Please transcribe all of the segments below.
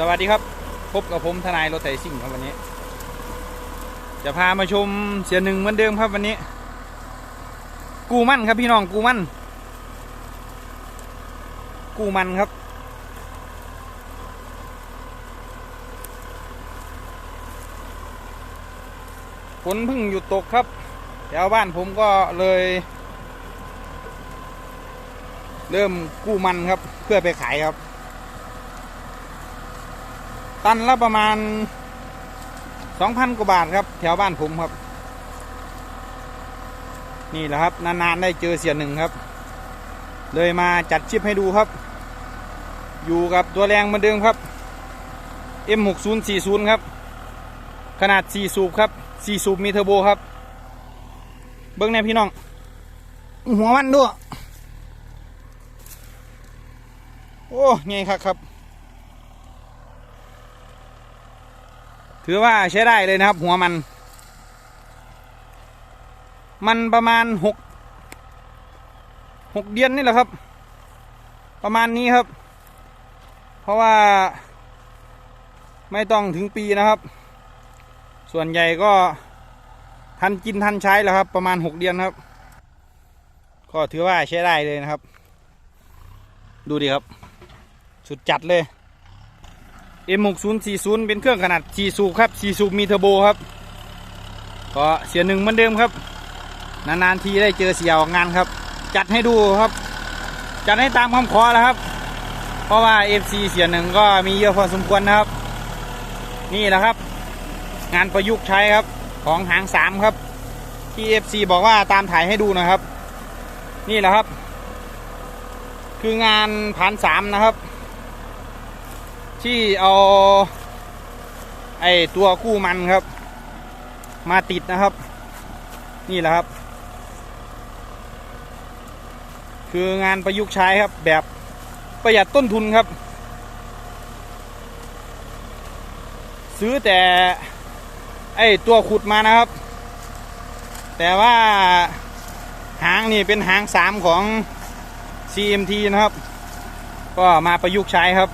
สวัสดีครับ พบกับผมทนายรถไถซิ่งครับวันนี้ จะพามาชมเสียหนึ่งเหมือนเดิมครับวันนี้ กูมั่นครับพี่น้องกูมั่น กูมันครับ ฝนพิ่งหยุดตกครับแถวบ้านผมก็เลย เริ่มกู้มันครับเพื่อไปขายครับ ตันละประมาณสองพันกว่าบาทครับ แถวบ้านผมครับ นี่แหละครับ นานๆได้เจอเสียหนึ่งครับ เลยมาจัดชิปให้ดูครับ อยู่กับตัวแรงเหมือนเดิมครับ M6040 ครับ ขนาด 4 สูบครับ 4 สูบมีเทอร์โบครับ เบิ้งแน่พี่น้อง หัวมันด้วย โอ้ไงครับครับ ถือว่าใช้ได้เลยนะครับ หัวมัน มันประมาณหกหกเดือนนี่แหละครับ ประมาณนี้ครับ เพราะว่า ไม่ต้องถึงปีนะครับ ส่วนใหญ่ก็ทันกินทันใช้แล้วครับ ประมาณหกเดือนครับ ก็ถือว่าใช้ได้เลยนะครับ ดูดิครับ สุดจัดเลย M6040 เป็นเครื่องขนาด4สูบครับ4สูบมีเทอร์โบครับ ก็เสียหนึ่งเหมือนเดิมครับ นานๆทีได้เจอเสียออกงานครับ จัดให้ดูครับ จัดให้ตามคำขอแล้วครับ เพราะว่า FC เสียหนึ่งก็มีเยอะพอสมควรนะครับ นี่แหละครับ งานประยุกต์ใช้ครับของหางสามครับ ที่ FC บอกว่าตามถ่ายให้ดูนะครับ นี่แหละครับ คืองานผ่านสามนะครับ ที่เอาไอตัวกู้มันครับ มาติดนะครับ นี่แหละครับ คืองานประยุกต์ใช้ครับ แบบประหยัดต้นทุนครับ ซื้อแต่ไอตัวขุดมานะครับ แต่ว่าหางนี่เป็นหางสามของ CMT นะครับ ก็มาประยุกต์ใช้ครับ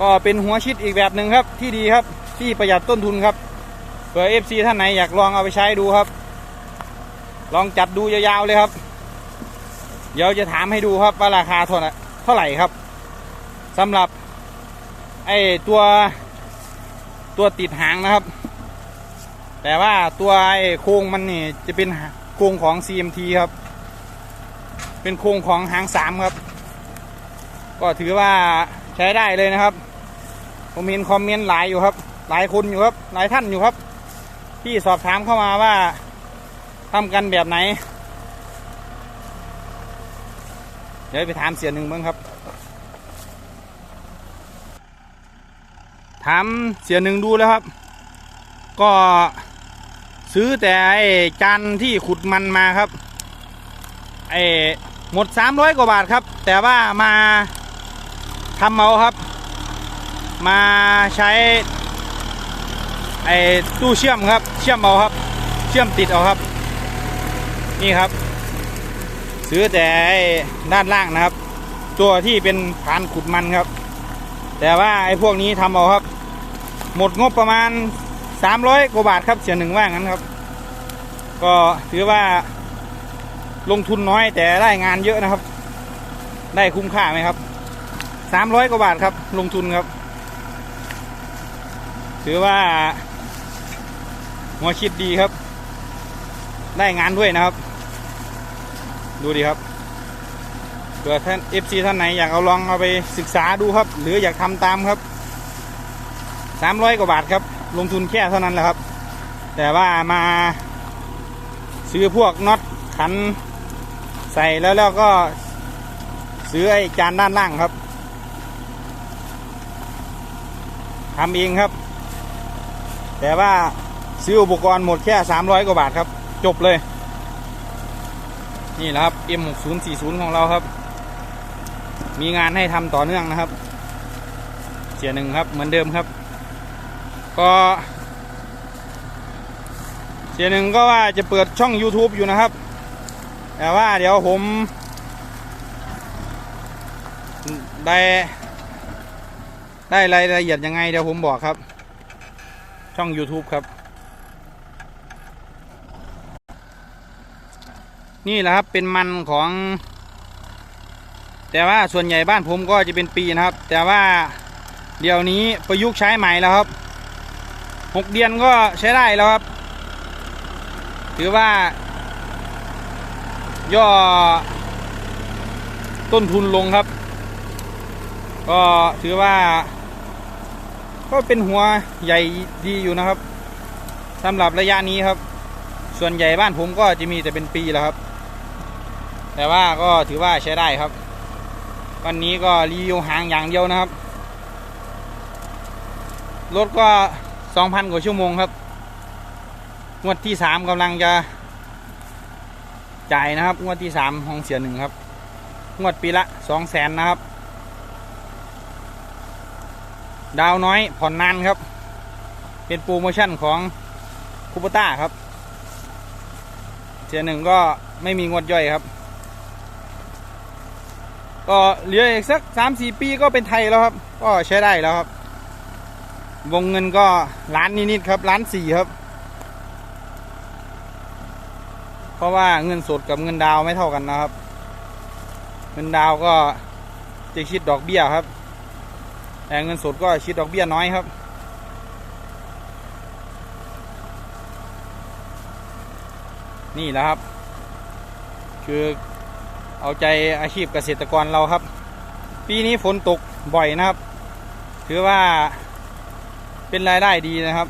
ก็เป็นหัวชิดอีกแบบหนึ่งครับที่ดีครับที่ประหยัดต้นทุนครับเผื่อ FC ท่านไหนอยากลองเอาไปใช้ดูครับ ลองจัดดูยาวๆเลยครับ เดี๋ยวจะถามให้ดูครับว่าราคาเท่าไหร่เท่าไหร่ครับสำหรับไอตัวตัวติดหางนะครับ แต่ว่าตัวไอโครงมันนี่จะเป็นโครงของ CMT ครับ เป็นโครงของหางสามครับ ก็ถือว่า ใช้ได้เลยนะครับผมเห็นคอมเมนต์หลายอยู่ครับ หลายคนอยู่ครับ หลายท่านอยู่ครับ ที่สอบถามเข้ามาว่าทำกันแบบไหน เดี๋ยวไปถามเสียหนึ่งบ้างครับ ถามเสียหนึ่งดูแล้วครับ ก็ซื้อแต่ไอ้จานที่ขุดมันมาครับไอ้หมด300กว่าบาทครับ แต่ว่ามา ทำเอาครับ มาใช้ไอ้ตู้เชื่อมครับ เชื่อมเอาครับ เชื่อมติดเอาครับ นี่ครับ ซื้อแต่ด้านล่างนะครับ ตัวที่เป็นฐานขุดมันครับ แต่ว่าไอ้พวกนี้ทำเอาครับ หมดงบประมาณ 300กว่าบาทครับเสียหนึ่งว่างั้นครับ ก็ถือว่าลงทุนน้อยแต่ได้งานเยอะนะครับ ได้คุ้มค่าไหมครับ สามร้อยกว่าบาทครับ ลงทุนครับ ถือว่า หัวคิดดีครับ ได้งานด้วยนะครับ ดูดีครับเผื่อท่าน FC ท่านไหนอยากเอาลองเอาไปศึกษาดูครับ หรืออยากทำตามครับสามร้อยกว่าบาทครับ ลงทุนแค่เท่านั้นแหละครับ แต่ว่ามาซื้อพวกน็อตขันใส่แล้วแล้วก็ซื้อไอ้จานด้านล่างครับ ทำเองครับ แต่ว่าซื้ออุปกรณ์หมดแค่ 300 กว่าบาทครับ จบเลย นี่แหละครับ M6040 ของเราครับ มีงานให้ทำต่อเนื่องนะครับ เสียหนึ่งครับเหมือนเดิมครับ ก็เสียหนึ่งก็ว่าจะเปิดช่อง YouTube อยู่นะครับ แต่ว่าเดี๋ยวผมได้ ได้รายละเอียดยังไงเดี๋ยวผมบอกครับ ช่อง YouTube ครับ นี่แหละครับเป็นมันของ แต่ว่าส่วนใหญ่บ้านผมก็จะเป็นปีนะครับ แต่ว่าเดี๋ยวนี้ประยุกต์ใช้ใหม่แล้วครับหกเดือนก็ใช้ได้แล้วครับ ถือว่า ย่อต้นทุนลงครับ ก็ถือว่า ก็เป็นหัวใหญ่ดีอยู่นะครับสำหรับระยะนี้ครับ ส่วนใหญ่บ้านผมก็จะมีแต่เป็นปีแล้วครับ แต่ว่าก็ถือว่าใช้ได้ครับ วันนี้ก็รีวิวหางอย่างเดียวนะครับรถก็สองพันกว่าชั่วโมงครับงวดที่สามกำลังจะจ่ายนะครับงวดที่สามของเสียหนึ่งครับงวดปีละสองแสนนะครับ ดาวน้อยผ่อนนานครับ เป็นโปรโมชั่นของคูปต้าครับเสียหนึ่งก็ไม่มีงวดย่อยครับ ก็เหลืออีกสักสามสี่ปีก็เป็นไทยแล้วครับ ก็ใช้ได้แล้วครับ วงเงินก็ล้านนิดๆครับล้านสี่ครับ เพราะว่าเงินสดกับเงินดาวไม่เท่ากันนะครับ เงินดาวก็จะคิดดอกเบี้ยครับ แต่เงินสดก็คิดดอกเบี้ยน้อยครับนี่แหละครับ คือเอาใจอาชีพเกษตรกรเราครับ ปีนี้ฝนตกบ่อยนะครับ ถือว่าเป็นรายได้ดีนะครับ